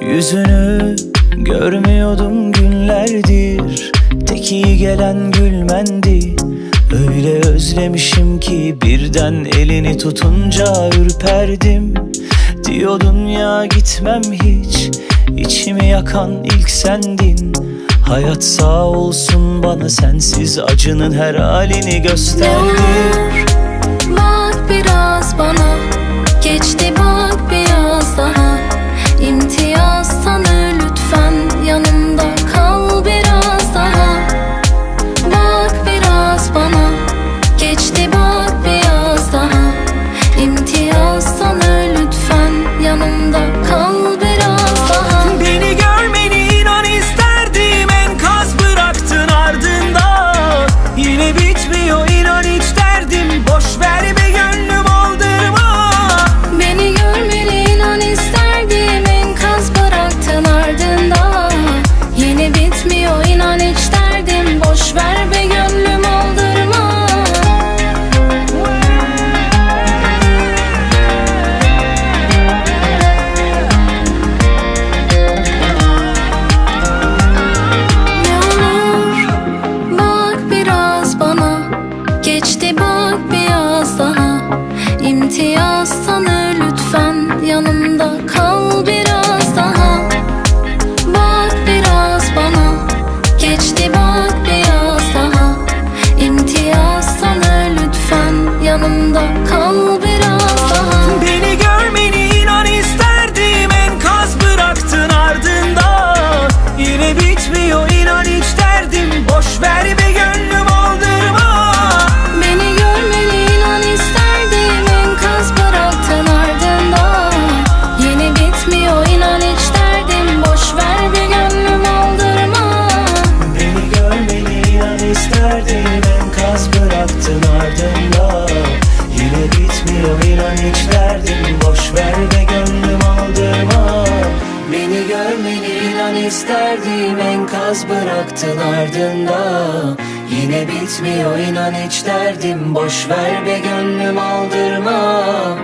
Yüzünü görmüyordum günlerdir. Tek iyi gelen gülmendi. Öyle özlemişim ki birden elini tutunca ürperdim. Diyordun ya gitmem hiç. İçimi yakan ilk sendin. Hayat sağ olsun bana sensiz acının her halini gösterdi. Bak biraz bana bitmiyor inan hiç derdim. Boş ver be gönlüm aldırma. Ne bak biraz bana. Geçti bak biraz daha. İmtiyaz ardında Yine bitmiyor inan hiç derdim. Boş ver ve gönlüm aldırma Beni görmeni inan isterdim. Enkaz bıraktın ardında. Yine bitmiyor inan hiç derdim. Boş ver ve gönlüm aldırma